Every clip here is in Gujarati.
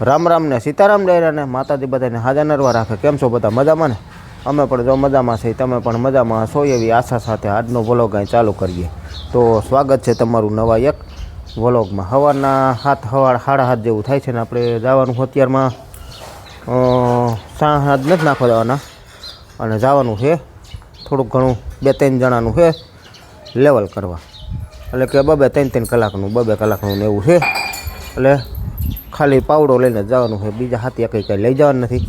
રામ રામ ને સીતારામ ડેરાને માતાજી બધાને હાજર નરવા રાખે. કેમ છો બધા? મજામાં ને? અમે પણ જો મજામાં છીએ તમે પણ મજામાં છો એવી આશા સાથે આજનો વ્લોગ અહીં ચાલુ કરીએ. તો સ્વાગત છે તમારું નવા એક વ્લોગમાં સવારના હાથ સવાર સાડા હાથ જેવું થાય છે ને આપણે જવાનું અત્યારમાં અ, હાથ નથી નાખવા જવાના અને જવાનું છે થોડુંક ઘણું બે ત્રણ જણાનું છે લેવલ કરવા. એટલે કે બબે ત્રણ ત્રણ કલાકનું બબે કલાકનું ને એવું છે. એટલે ખાલી પાવડો લઈને જવાનું છે બીજા હાથી કંઈ કંઈ લઈ જવાનું નથી.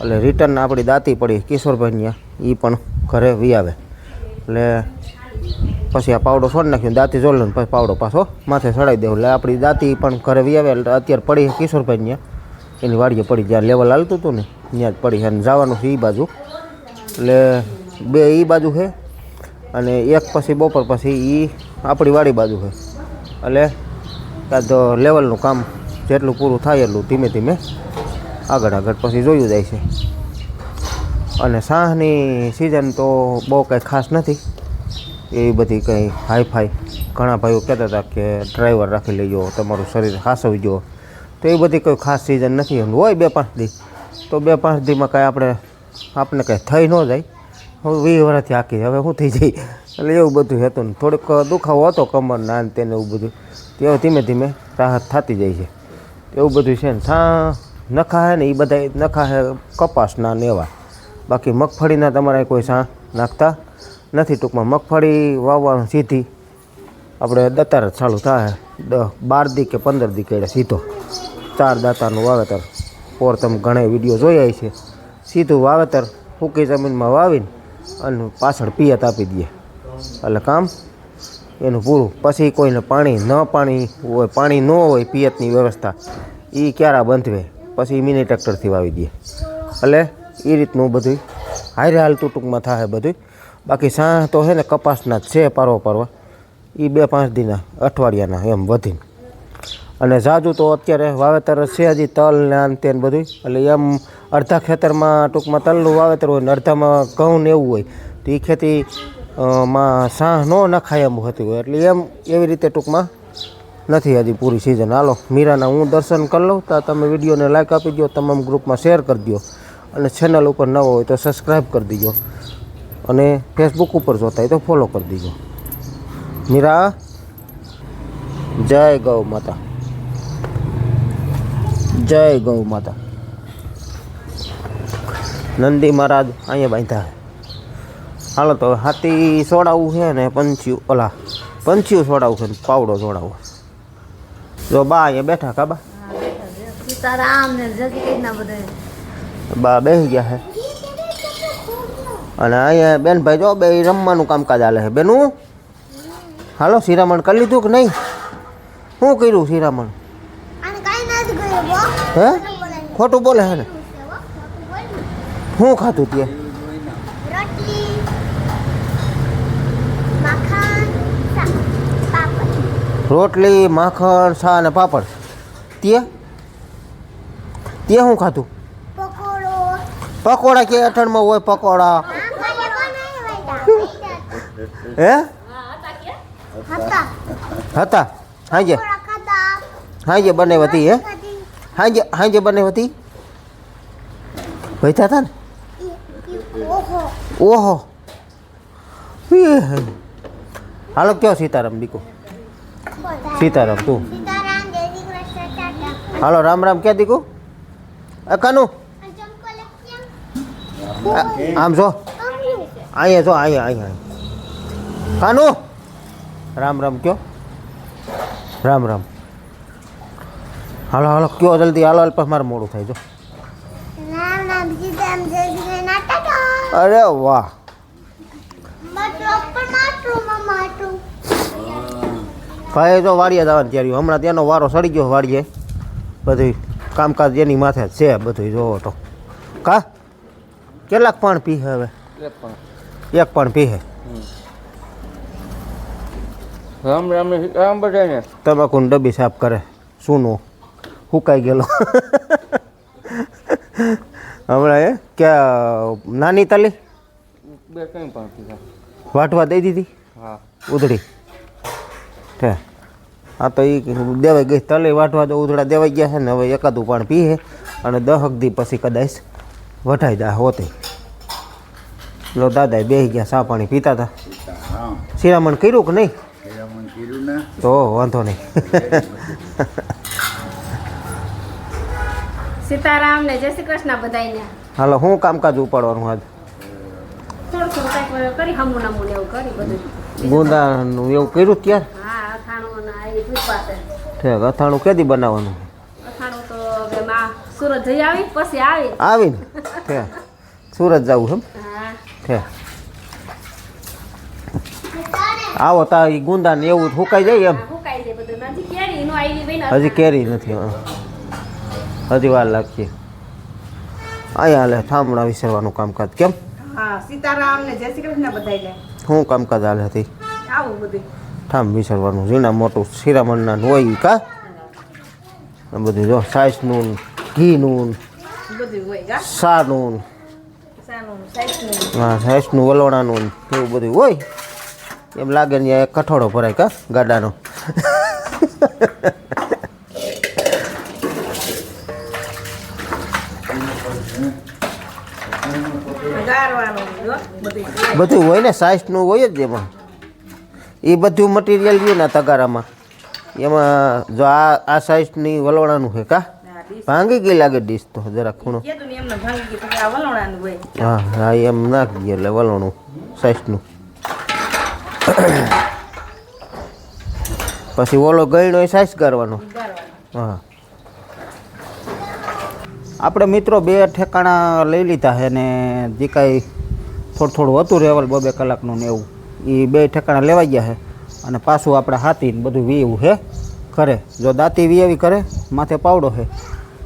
એટલે રિટર્ન આપણી દાંતી પડી કિશોરભાઈ ત્યાં એ પણ ઘરે વી એટલે પછી આ પાવડો છોડી નાખ્યો, દાંતી જોડી પછી પાવડો પાછો માથે ચડાવી દેવું. એટલે આપણી દાંતી પણ ઘરે વી એટલે અત્યારે પડી કિશોરભાઈ ત્યાં એની વાડીએ પડી જ્યાં લેવલ હાલતું હતું ને, ત્યાં જ પડી અને જવાનું છે એ બાજુ. એટલે બે એ બાજુ છે, અને એક પછી બપોર પછી એ આપણી વાડી બાજુ છે. એટલે કાં તો લેવલનું કામ જેટલું પૂરું થાય એટલું ધીમે ધીમે આગળ આગળ પછી જોયું જાય છે. અને સાહની સિઝન તો બહુ કંઈ ખાસ નથી. એવી બધી કંઈ હાઈફાઈ ઘણા ભાઈઓ કહેતા હતા કે ડ્રાઈવર રાખી લેજો, તમારું શરીર હાસવજો તો એ બધી કોઈ ખાસ સિઝન નથી. હોય બે પાંચ દી. તો બે પાંચ દીમાં કાંઈ આપણે આપણે કંઈ થઈ ન જાય. હવે વીસ વર્ષથી આખી, હવે શું થઈ જાય? એટલે એવું બધું હતું થોડુંક દુખાવો હતો કમર ના ને તેને એવું બધું. તે ધીમે ધીમે રાહત થતી જાય છે. એવું બધું છે ને. સા નખા હે ને એ બધા નખા હે કપાસના ને એવા. બાકી મગફળીના તમારે કોઈ સા નાખતા નથી ટૂંકમાં. મગફળી વાવવાનું સીધી. આપણે દતાર ચાલુ થાય બાર દી કે પંદર દી કેડે સીધો. ચાર દાતાનું વાવેતર. પોર તમે ઘણા વીડિયો જોયા છે. સીધું વાવેતર સૂકી જમીનમાં વાવીને અને પાછળ પિયત આપી દઈએ એટલે કામ એનું પૂરું. પછી કોઈને પાણી ન પાણી હોય, પાણી ન હોય પિયતની વ્યવસ્થા એ ક્યારા બંધવે? પછી મિની ટ્રેક્ટરથી વાવી દે. એટલે એ રીતનું બધું હારે હાલતું ટૂંકમાં થાય બધું બાકી સાહ તો છે ને કપાસના જ છે પારવા પારવા એ બે પાંચ દિના અઠવાડિયાના એમ વધીને. અને જાજુ તો અત્યારે વાવેતર છે હજી તલ ને આન તે બધું એટલે એમ અડધા ખેતરમાં ટૂંકમાં તલનું વાવેતર હોય ને અડધામાં ઘઉં ને એવું હોય. તો એ ખેતી માં સાહ ન નખાય એમ હતું. એટલે એમ એવી રીતે ટૂંકમાં નથી હજી પૂરી સિઝન હાલો, મીરાના હું દર્શન કરી લઉં, તો તમે વિડીયોને લાઈક આપી દો તમામ ગ્રુપમાં શેર કરી દો અને ચેનલ ઉપર નવો હોય તો સબસ્ક્રાઈબ કરી દીજો. અને ફેસબુક ઉપર જોતા હોય તો ફોલો કરી દીજો. મીરા, જય ગૌ માતા. જય ગૌ માતા. નંદી મહારાજ અહીંયા બાંધ્યા હાલો તો હાથી સોડાવું છે ને પંચ્યું ઓલા પંચ્યું સોડાવું છે ને પાવડો સોડાવવો જો બા અહીંયા બેઠા કા બા? બા બેસી ગયા છે અને અહીંયા બેનભાઈ જો બે રમવાનું કામકાજ હાલે છે. બેનું? હાલો શિરામણ કરી લીધું કે નહીં? શું કર્યું શિરામણ? હે? ખોટું બોલે છે ને? શું ખાધું તે? રોટલી માખણ સા અને પાપડ. તે તે શું ખાધું? પકોડો. પકોડા કે અઠણમાં હોય પકોડા. હે? હતા. હતા. હાજે. પકોડા ખાધા. હાજે બને હતી હે? ખાધી. હાજે હાજે બને હતી વૈતા હતા ને? ઈ- ઈ- ઓહો. ઓહો ઈ. હાલો કયો સીતારામ દીકો બધા. સીતારામ તું. હાલો રામ રામ ક્યાં દીકુ? કાનુ. આમ જો. અહીંયા જો અહીંયા અહીંયા. કાનુ. રામ રામ કયો? રામ રામ. હાલો હાલો કયો જલ્દી? હાલો હાલ પછી મારે મોડું થાય જો. અરે વાહ માટલો પણ માટલો માં માટલું ભાઈ જો વાડીએ જવાની તૈયારી. હમણાં ત્યાંનો વારો સડી ગયો વાડીએ. બધું કામકાજ એની માથે જ છે બધું જોવો તો. કા? કેટલાક પણ પી હવે? એક પણ. પીહે રામ રામ ને સીતારામ બધાને તમાકુની ડબ્બી સાફ કરે. સૂનો. હુકાઈ ગયેલો. હમણાં એ ક્યાં નાની તાલી? વાટવા દઈ દીધી? હા. ઉધડી. છે આ તો એ દેવાઈ ગઈ તલે વાટવા તો ઉધડા દેવાઈ ગયા છે ને હવે એકાદું પાણી પીએ અને દહક દી પછી કદાચ વઢાઈ દા હોતે. લો દાદા બેસી ગયા સા પાણી પીતા હતા શિરામણ કર્યું કે નહીં? તો વાંધો નહીં. સીતારામ ને જય શ્રી કૃષ્ણ બધાયને. હાલો હું કામકાજ ઉપાડવાનું આજ? થોડું થોડું કરી હમું નમું એવું કરી બધું. ગુંદાનું એવું કર્યું ત્યાર? ઠેક અથાણું કેદી બનાવવાનું? અથાણું તો હવે માં સુરત જઈ આવી પછી આવીને? સુરત જવું એમ? હા. આવો તા એ ગુંદા ને એવું સુકાઈ જાય એમ? હજી કેરી નું આવી બેન હજી. કેરી નથી હજી વાર લાગશે. અહીંયા હાલે થાંભળા વિસરવાનું કામકાજ કેમ? હા સીતારામ ને જય શ્રી કૃષ્ણ બધાને શું કામકાજ હાલે હતી? આવું બધું. ઠામ વિસરવાનું. ઝીણા મોટું શિરામણના હોય કા? બધું જો સાઈસનું ઘીનું ગા સાનું. હા સાઈસનું વલોણાનું ને એવું બધું હોય. એમ લાગે ને કઠોળો ભરાય કા ગાડાનો? બધું હોય ને સાઇઝનું હોય જ એમાં. એ બધું મટીરિયલ રહ્યું ને તગારામાં. એમાં જો આ આ સાઈઝની વલોણાનું છે કા? ભાંગી ગઈ લાગે ડીશ તો જરા ખૂણો. ગયું હા હા એમ નાખી દઈએ એટલે વલોણું સાઈઝનું પછી ઓલો ગયણો એ સાઇઝ કરવાનો હા. આપણે મિત્રો બે ઠેકાણા લઈ લીધા છે ને જે કાંઈ થોડું થોડું હતું રેવલ બબે કલાકનું ને એવું. એ બે ઠેકાણા લેવાઈ ગયા છે અને પાછું આપણે હાથી ને બધું વીવું છે કરે જો દાંતી વીવી કરે માથે પાવડો છે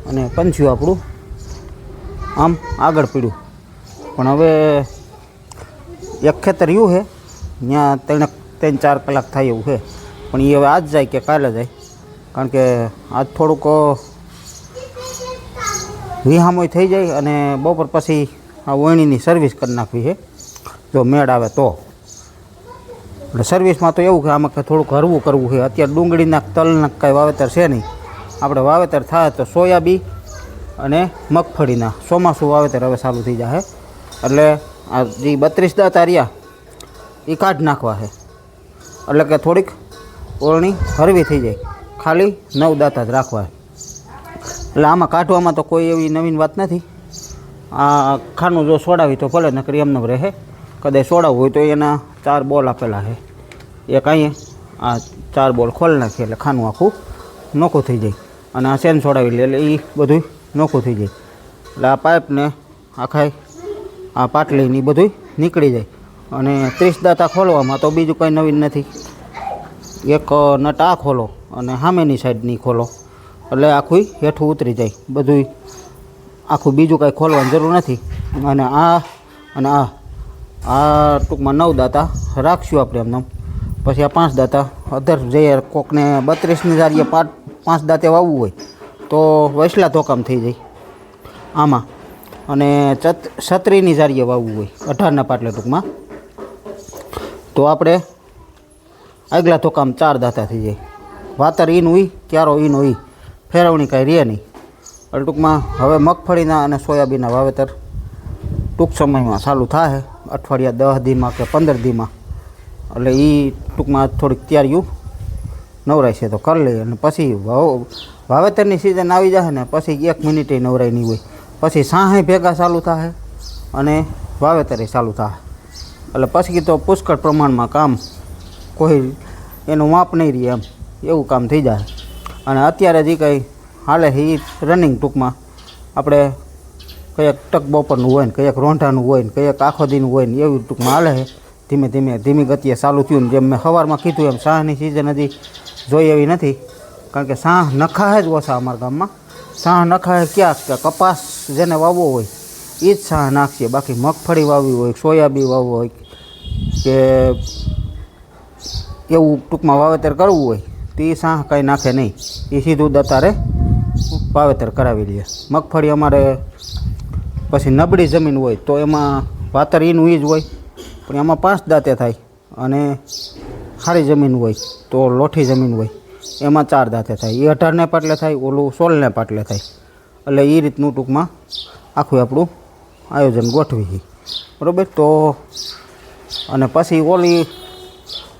અને પંચ્યું આપણું આમ આગળ પીડ્યું. પણ હવે એક ખેતર રહ્યું છે ત્યાં ત્રણ ત્રણ ચાર કલાક થાય એવું છે. પણ એ હવે આજ જાય કે કાલે જાય. કારણ કે આજ થોડુંક વિહામોય થઈ જાય અને બપોર પછી આ વણીની સર્વિસ કરી નાખવી છે. જો મેળ આવે તો. એટલે સર્વિસમાં તો એવું કે આમાં થોડુંક હરવું કરવું છે. અત્યારે ડુંગળીના તલના કાંઈ વાવેતર છે નહીં. આપણે વાવેતર થાય તો સોયાબી અને મગફળીના ચોમાસું વાવેતર હવે ચાલુ થઈ જશે એટલે આ જે બત્રીસ દા રહ્યા એ કાઢ નાખવા છે. એટલે કે થોડીક ઓળણી હરવી થઈ જાય. ખાલી નવ દાંતા જ રાખવા છે. એટલે આમાં કાઢવામાં તો કોઈ એવી નવીન વાત નથી. આ ખાનું જો સોડાવી તો ભલે નકરી એમને રહે. કદાચ સોડાવવું હોય તો એના ચાર બોલ આપેલા છે. એક અહીંયા, આ ચાર બોલ ખોલી નાખીએ એટલે ખાનું આખું નોખું થઈ જાય. અને આ સેન સોડાવી લે એટલે એ બધું નોખું થઈ જાય. એટલે આ પાઇપને આખા આ પાટલીને એ બધું નીકળી જાય. અને ત્રીસ દાંતા ખોલવામાં તો બીજું કંઈ નવીન નથી. એક નટ આ ખોલો અને સામેની સાઈડની ખોલો. એટલે આખું હેઠું ઉતરી જાય. બધું આખું બીજું કાંઈ ખોલવાની જરૂર નથી. અને આ અને આ આ ટૂંકમાં નવ દાતા રાખશું આપણે એમને પછી આ પાંચ દાતા, અધર જઈએ કોકને બત્રીસની જારીએ પાંચ પાંચ દાંતે વાવવું હોય, તો વૈસલા ધોકામ થઈ જાય. આમાં. અને ચત, છત્રીની જારીએ વાવવું હોય, અઢારના પાટલે ટૂંકમાં. તો આપણે આગલા ધોકામ ચાર દાતા થઈ જાય. વાતર ઈનું ઈ, ક્યારો ઈનો ઈ. ફેરવણી કાંઈ રહે નહીં. એટલે ટૂંકમાં હવે મગફળીના અને સોયાબીનના વાવેતર ટૂંક સમયમાં ચાલુ થાય અઠવાડિયા દસ દીમાં કે પંદર દીમાં. એટલે એ ટૂંકમાં થોડીક તૈયારીઓ નવરાય છે તો કરી લઈએ. અને પછી વાવ, વાવેતરની સિઝન આવી જાય ને, પછી એક મિનિટે નવરાય નહીં હોય. પછી સાહે ભેગા ચાલુ થાય અને વાવેતરે ચાલુ થાય એટલે પછી તો પુષ્કળ પ્રમાણમાં કામ કોઈ એનું માપ નહીં રહે એમ. એવું કામ થઈ જાય અને અત્યારે જે કંઈ હાલે એ રનિંગ ટૂંકમાં, આપણે કંઈક ટક બપોરનું હોય ને કંઈક રોંઢાનું હોય ને કંઈક આખો દીનું હોય ને એવું ટૂંકમાં હાલે છે. ધીમે ધીમે, ધીમી ગતિએ ચાલુ થયું ને જેમ મેં સવારમાં કીધું એમ શાહની સિઝન હજી જોઈ એવી નથી. કારણ કે શાહ નખાય જ ઓછા અમારા ગામમાં. શાહ નખાય ક્યાં કે કપાસ જેને વાવવો હોય એ જ શાહ નાખશે બાકી મગફળી વાવવી હોય સોયાબી વાવવું હોય કે એવું ટૂંકમાં વાવેતર કરવું હોય તો સાહ કાંઈ નાખે નહીં. એ સીધું દતારે વાવેતર કરાવી લઈએ મગફળી અમારે પછી નબળી જમીન હોય તો એમાં વાતર એનું એ જ હોય. પણ એમાં પાંચ દાંતે થાય અને સારી જમીન હોય તો લોઠી જમીન હોય. એમાં ચાર દાંતે થાય. એ અઢારને પાટલે થાય, ઓલું સોળને પાટલે થાય. એટલે એ રીતનું ટૂંકમાં આખું આપણું આયોજન ગોઠવી બરાબર? તો અને પછી ઓલી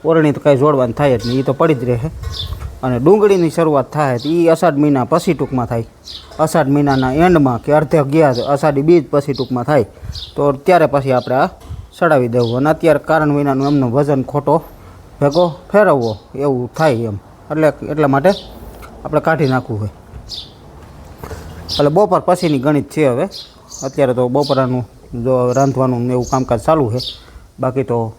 ઓરણી તો કાંઈ જોડવાનું થાય જ નહીં એ તો પડી જ રહે. અને ડુંગળીની શરૂઆત થાય તો એ અષાઢ મહિના પછી ટૂંકમાં થાય. અષાઢ મહિનાના એન્ડમાં કે અડધે ગયા અષાઢી બીજ પછી ટૂંકમાં થાય. તો ત્યારે પછી આપણે આ ચડાવી દેવું. અને અત્યારે કારણ વિનાનું એમનું વજન ખોટો ભેગો ફેરવવો એવું થાય એમ. એટલે એટલા માટે આપણે કાઢી નાખવું હોય. એટલે બપોર પછીની ગણિત છે હવે. અત્યારે તો બપોરાનું જો રાંધવાનું એવું કામકાજ ચાલુ છે. બાકી તો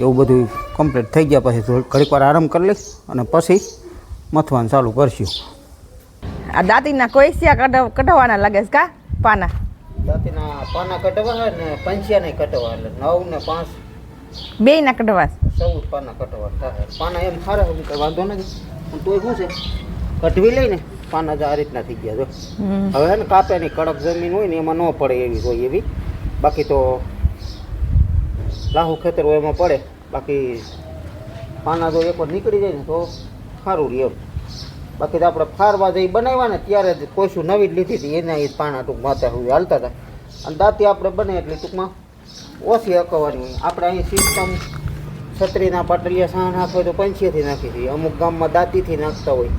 એવું બધું કમ્પ્લીટ થઈ ગયા પછી થોડીક ઘડીક વાર આરામ કરી લઈશ અને પછી મથવાનું ચાલુ કરશું. આ દાંતીના કોઈસિયા કઢાવ કઢવાના લાગે છે કા? પાના. દાંતીના પાના હોય ને પંચ્યા નહીં એટલે નવ ને પાંચ. બે ના કઢાવા. ચૌદ પાના કટવા થાય. પાના એમ સારા કંઈ વાંધો નથી. પણ તોય શું છે? કઢવી લઈને પાના જ આ રીતના થઈ ગયા જો. હવે ને કાપે કડક જમીન હોય ને એમાં ન પડે એવી હોય એવી. બાકી તો લાહુ ખેતર હોય એમાં પડે. બાકી પાના જો એકવાર નીકળી જાય ને તો સારું રહે એમ. બાકી તો આપણે ફારવા જઈ બનાવ્યા ને ત્યારે જ કોઈશું નવી જ લીધી હતી. એના એ પાના ટૂંક માથે સુધી હાલતા હતા. અને દાંતી આપણે બને એટલે ટૂંકમાં. ઓછી અકવાની હોય. આપણે અહીં સિસ્ટમ છત્રીના પાટલીયા સાણ નાખો તો પંચીથી નાખી દઈએ. અમુક ગામમાં દાંતીથી નાખતા હોય.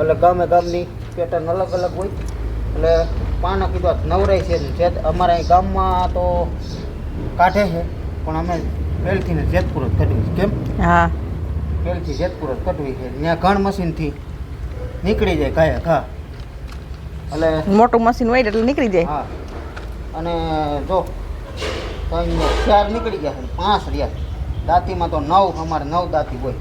એટલે ગામે ગામની પેટર્ન અલગ અલગ હોય. એટલે પાના કીધું નવરાય છે અમારા અહીં ગામમાં તો કાઢે છે. પણ અમે પહેલથી ને જેતપુર જ કઢવી. છે. કેમ? હા. પહેલથી જેતપુર જ કઢવી છે. ત્યાં ઘણ મશીનથી નીકળી જાય કાયા ઘા. એટલે મોટું મશીન હોય એટલે નીકળી જાય. હા. અને જો ચાર નીકળી ગયા છે પાંચ રહ્યા દાંતીમાં તો નવ અમારે નવ દાંતી હોય.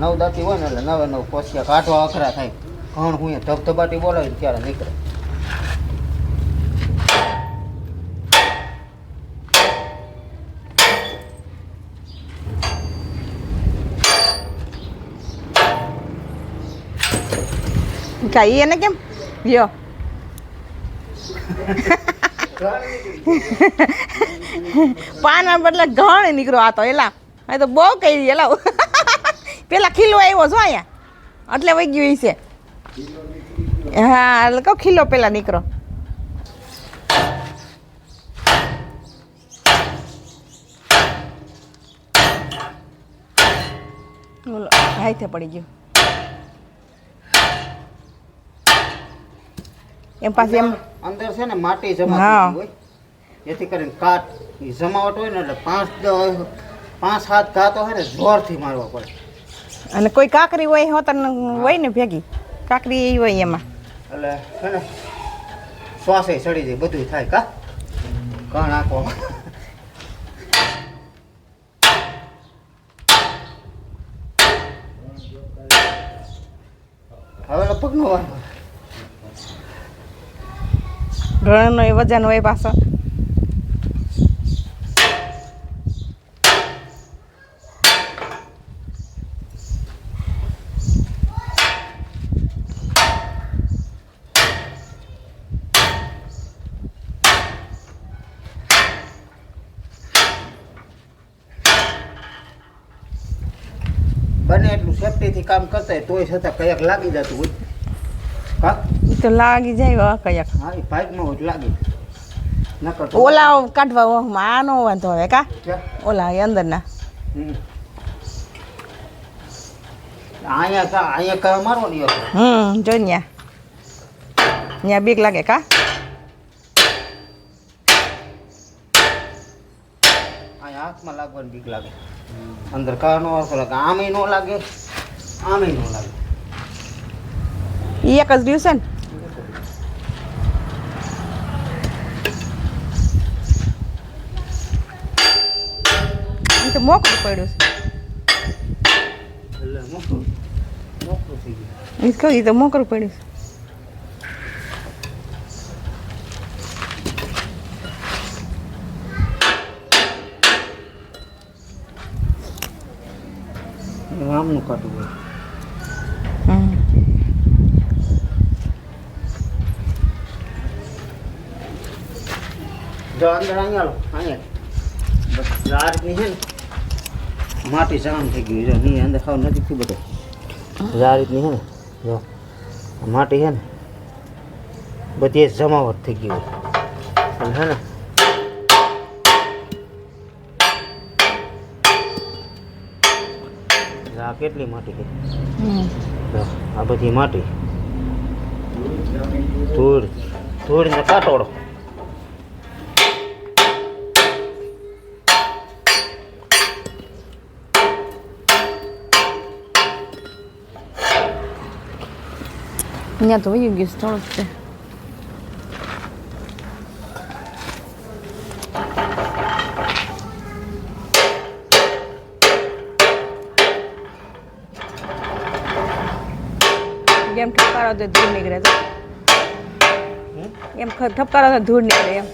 નવ દાંતી હોય ને એટલે નવે નવ કોશિયા કાઢવા અખરા થાય. ઘણ હું ધબધબાટી બોલાવે ત્યારે નીકળે. કાંઈ એને કેમ? લ્યો. પાના બદલે ઘણ નીકળ્યો આ તો, એલા. આ તો બહુ કરી, એલા. પેલા ખીલો આવ્યો છો અહીંયા. એટલે વહી ગયું છે. હા, એટલે કહો ખીલો પેલા નીકળો. હાથે પડી ગયું. એમ પાછી એમ અંદર છે ને માટી જમા હોય. જેથી કરીને કાટ જમાવટ હોય ને એટલે પાંચ પાંચ સાત ઘા તો છે ને જોરથી મારવા પડે. અને કોઈ કાકરી હોય હોતર હોય ને ભેગી? કાકરી એ હોય એમાં. એટલે છે ને શ્વાસે ચડી જાય બધું થાય કા? કણ? આંખો હવે લગભગ નો વાંધો. ઘણનો એ વજન હોય પાછો. બને એટલું સેફટીથી કામ કરતા હોય તોય છતાં કયાક લાગી જતું હોય. તો લાગી જાય વા કયાક. હા એ ભાગમાં હોય લાગી. ઓલા કાઢવા ઓહમાં આ નો વાંધો હવે કા? ઓલા અંદરના. અહીંયા કા અહીંયા કા મારો નહીં હમ જો ન્યા. ન્યા બીક લાગે કા? અહીંયા હાથમાં લાગવાની બીક લાગે. અંદર કા નો લાગે આમે નો લાગે આમે નો લાગે. એક જ દિવસે ને ઈ તો મોકળું પડ્યું છે. ઈ કહું તો મોકળું પડ્યું છે. કાઢવું હોય. જો અંદર અહીંયા લો અહીંયા બસ છે ને માટી જામ થઈ ગયું જો ની અંદર ખાવ નથી થયું બધું. આ રીતની છે ને જો માટી છે ને બધી જમાવટ થઈ ગઈ હે છે ને આ કેટલી માટી છે? આ બધી માટી. ધૂળ ધૂળ ને કાટોડો અહીંયા તો વયું ગયું છે થોડુંક છે એમ ઠપકારો તો ધૂળ નીકળે તો એમ ઠપકારો તો ધૂળ નીકળે એમ